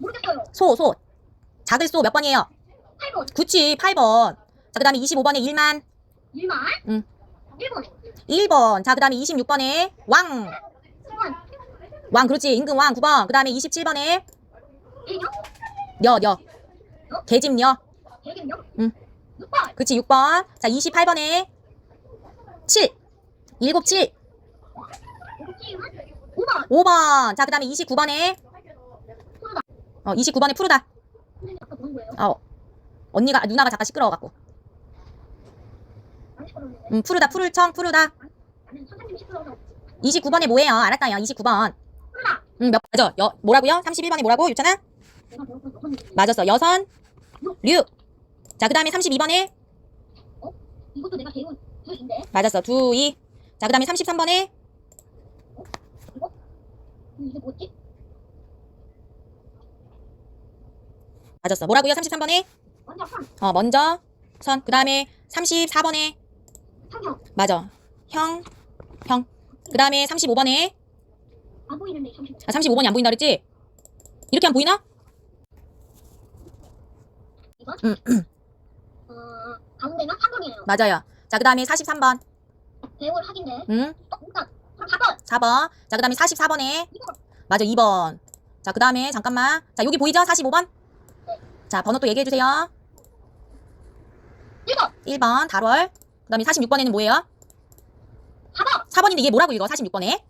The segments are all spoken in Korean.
모르겠어요. 소, 소. 작을 소몇 번이에요? 8번, 그치, 8번. 자, 그 다음에 25번에 1만. 1만, 응. 1번, 1번. 자, 그 다음에 26번에 왕. 7번, 왕, 그렇지. 임금 왕 9번. 그 다음에 27번에 1년, 여, 여. 개집 여. 대gem요, 응. 6번, 그치, 6번. 자, 28번에 7. 7, 7. 5번, 5번. 자, 그 다음에 29번에 푸르다. 어, 29번에 푸르다. 거예요? 어. 언니가, 누나가 잠깐 시끄러워갖고. 음, 푸르다, 푸를청, 푸르다. 나는 선생님이 시끄러워서 29번에 뭐예요? 알았다요. 29번. 푸르다. 음, 몇, 맞아. 여, 뭐라고요? 31번에 뭐라고? 유찬아? 맞았어. 여선, 류. 자, 그 다음에 32번에 이것도 내가 배운 수인데 맞았어. 두, 이. 자, 그 다음에 33번에 이게 뭐지? 맞았어. 뭐라고요? 33번에 완전 상, 어, 먼저 선. 그 다음에 34번에 상형. 맞아. 형, 형. 그 다음에 35번에 안 보이는데 30. 아, 35번이 안 보인다 그랬지? 이렇게 하면 보이나? 이번? 음, 어, 가운데가 3번이에요. 맞아요. 자, 그 다음에 43번. 배울 학인데. 응? 어, 그러니까 4번. 4번. 자, 그 다음에 44번에 2번. 맞아. 2번. 자, 그 다음에 잠깐만. 자, 여기 보이죠? 45번? 자, 번호 또 얘기해 주세요. 1번. 1번 달월. 그 다음에 46번에는 뭐예요? 4번. 4번인데 이게 뭐라고 읽어? 46번에?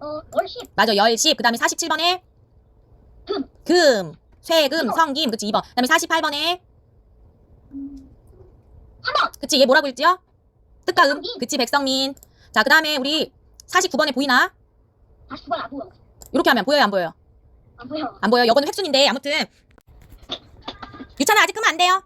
어, 월십. 맞아. 열십. 그 다음에 47번에 금. 금. 쇠금, 이거. 성김. 그치, 2번. 그 다음에 48번에 음, 3번. 그치, 얘 뭐라고 읽지요? 뜻과 음. 백성민. 그치, 백성민. 자, 그 다음에 우리 49번에 보이나? 49번 안 보여. 이렇게 하면 보여요, 안 보여요? 안 보여. 안 보여요. 이거는 획순인데, 아무튼. 유찬아, 아직 끄면 안 돼요.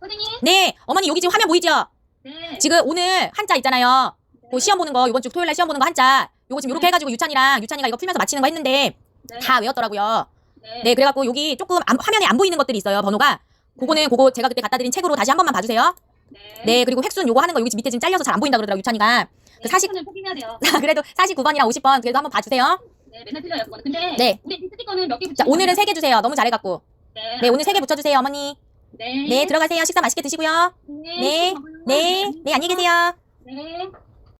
선생님. 네. 어머니, 여기 지금 화면 보이죠? 네. 지금 오늘 한자 있잖아요. 그 시험 보는 거, 이번 주 토요일 날 시험 보는 거 한자. 요거 지금 이렇게 해가지고 유찬이랑 유찬이가 이거 풀면서 맞히는 거 했는데, 네. 다 외웠더라고요. 네. 네, 그래갖고 여기 조금 안- 화면에 안 보이는 것들이 있어요, 번호가. 그거는 그거 제가 그때 갖다 드린 책으로 다시 한 번만 봐주세요. 네. 네, 그리고 획순 요거 하는 거 여기 지금 밑에 지금 잘려서 잘 안 보인다 그러더라고, 유찬이가. 그 사십- 는 포기해야 돼요. 그래도 49번이랑 50번 그래도 한번 봐주세요. 네, 맨날 틀려요, 그거는. 근데 네. 우리 스티커는 몇개 자, 오늘은 3개 주세요. 너무 잘해갖고. 네. 네, 오늘 3개 붙여주세요, 어머니. 네. 네, 들어가세요. 식사 맛있게 드시고요. 네, 네, 네, 안녕히 계세요. 네.